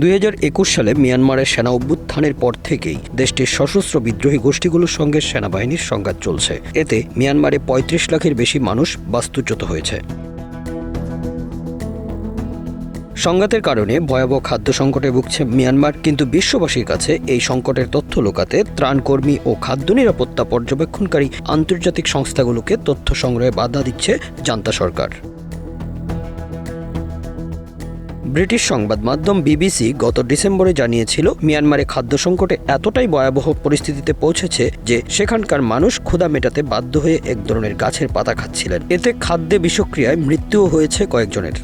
দুই হাজার একুশ সালে মিয়ানমারের সেনা অভ্যুত্থানের পর থেকেই দেশটির সশস্ত্র বিদ্রোহী গোষ্ঠীগুলোর সঙ্গে সেনাবাহিনীর সংঘাত চলছে। এতে মিয়ানমারে পঁয়ত্রিশ লাখের বেশি মানুষ বাস্তুচ্যুত হয়েছে। সংঘাতের কারণে ভয়াবহ খাদ্য সংকটে ভুগছে মিয়ানমার, কিন্তু বিশ্ববাসীর কাছে এই সংকটের তথ্য লোকাতে ত্রাণকর্মী ও খাদ্য নিরাপত্তা পর্যবেক্ষণকারী আন্তর্জাতিক সংস্থাগুলোকে তথ্য সংগ্রহে বাধা দিচ্ছে জান্তা সরকার। ব্রিটিশ সংবাদ মাধ্যম বিবিসি গত ডিসেম্বরে জানিয়েছিল, মিয়ানমারে খাদ্য সংকটে এতটাই ভয়াবহ পরিস্থিতিতে পৌঁছেছে যে সেখানকার মানুষ ক্ষুধা মেটাতে বাধ্য হয়ে এক ধরনের গাছের পাতা খাচ্ছিলেন। এতে খাদ্যে বিষক্রিয়ায় মৃত্যুও হয়েছে কয়েকজনের।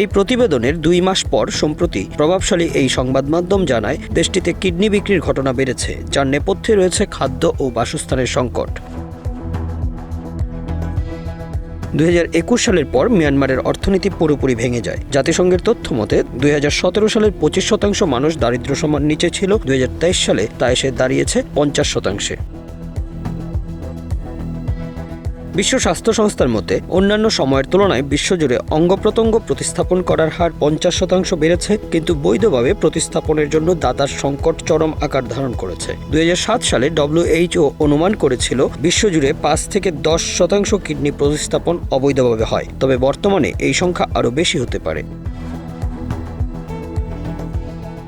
এই প্রতিবেদনের দুই মাস পর সম্প্রতি প্রভাবশালী এই সংবাদ মাধ্যম জানায়, দেশটিতে কিডনি বিক্রির ঘটনা বেড়েছে, যার নেপথ্যে রয়েছে খাদ্য ও বাসস্থানের সংকট। দুই হাজার একুশ সালের পর মিয়ানমারের অর্থনীতি পুরোপুরি ভেঙে যায়। জাতিসংঘের তথ্য মতে, দুই হাজার সতেরো সালের পঁচিশ শতাংশ মানুষ দারিদ্র সমান নিচে ছিল। দুই হাজার তেইশ সালে তা এসে দাঁড়িয়েছে পঞ্চাশ শতাংশে। বিশ্ব স্বাস্থ্য সংস্থার মতে অন্যান্য সময়ের তুলনায় বিশ্বজুড়ে অঙ্গ প্রত্যঙ্গ প্রতিস্থাপন করার হার পঞ্চাশ শতাংশ বেড়েছে, কিন্তু বৈধভাবে প্রতিস্থাপনের জন্য দাতার সংকট চরম আকার ধারণ করেছে। দু হাজার সাত সালে ডব্লিউএইচও অনুমান করেছিল, বিশ্বজুড়ে পাঁচ থেকে দশ শতাংশ কিডনি প্রতিস্থাপন অবৈধভাবে হয়, তবে বর্তমানে এই সংখ্যা আরও বেশি হতে পারে।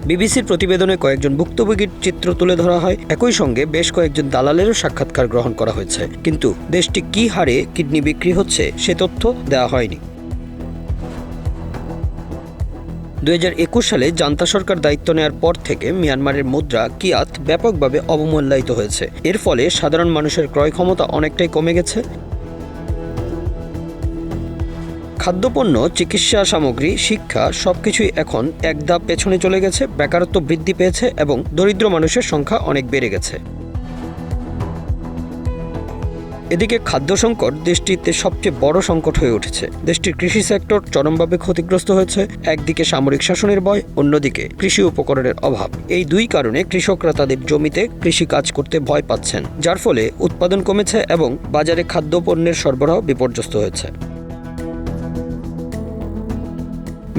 বিবিসির প্রতিবেদনে কয়েকজন ভুক্তভোগীর চিত্র তুলে ধরা হয়। একই সঙ্গে বেশ কয়েকজন দালালেরও সাক্ষাৎকার গ্রহণ করা হয়েছে। কিন্তু দেশটি কি হারে কিডনি বিক্রি হচ্ছে সে তথ্য দেওয়া হয়নি। দু হাজার একুশ সালে জান্তা সরকার দায়িত্ব নেওয়ার পর থেকে মিয়ানমারের মুদ্রা কিয়াত ব্যাপকভাবে অবমূল্যায়িত হয়েছে। এর ফলে সাধারণ মানুষের ক্রয় ক্ষমতা অনেকটাই কমে গেছে। খাদ্যপণ্য, চিকিৎসা সামগ্রী, শিক্ষা সবকিছুই এখন এক ধাপ পেছনে চলে গেছে, বেকারত্ব বৃদ্ধি পেয়েছে এবং দরিদ্র মানুষের সংখ্যা অনেক বেড়ে গেছে। এদিকে খাদ্য সংকট দেশটিতে সবচেয়ে বড় সংকট হয়ে উঠেছে। দেশটির কৃষি সেক্টর চরমভাবে ক্ষতিগ্রস্ত হয়েছে। একদিকে সামরিক শাসনের ভয়, অন্যদিকে কৃষি উপকরণের অভাব। এই দুই কারণে কৃষকরা তাদের জমিতে কৃষি কাজ করতে ভয় পাচ্ছেন, যার ফলে উৎপাদন কমেছে এবং বাজারে খাদ্যপণ্যের সরবরাহ বিপর্যস্ত হয়েছে।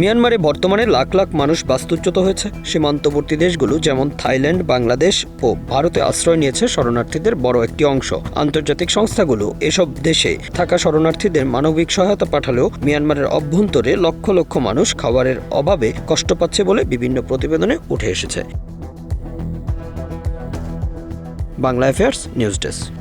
মিয়ানমারে বর্তমানে লাখ লাখ মানুষ বাস্তুচ্যুত হয়েছে। সীমান্তবর্তী দেশগুলো যেমন থাইল্যান্ড, বাংলাদেশ ও ভারতে আশ্রয় নিয়েছে শরণার্থীদের বড় একটি অংশ। আন্তর্জাতিক সংস্থাগুলো এসব দেশে থাকা শরণার্থীদের মানবিক সহায়তা পাঠালেও মিয়ানমারের অভ্যন্তরে লক্ষ লক্ষ মানুষ খাবারের অভাবে কষ্ট পাচ্ছে বলে বিভিন্ন প্রতিবেদনে উঠে এসেছে। Bangla affairs news desk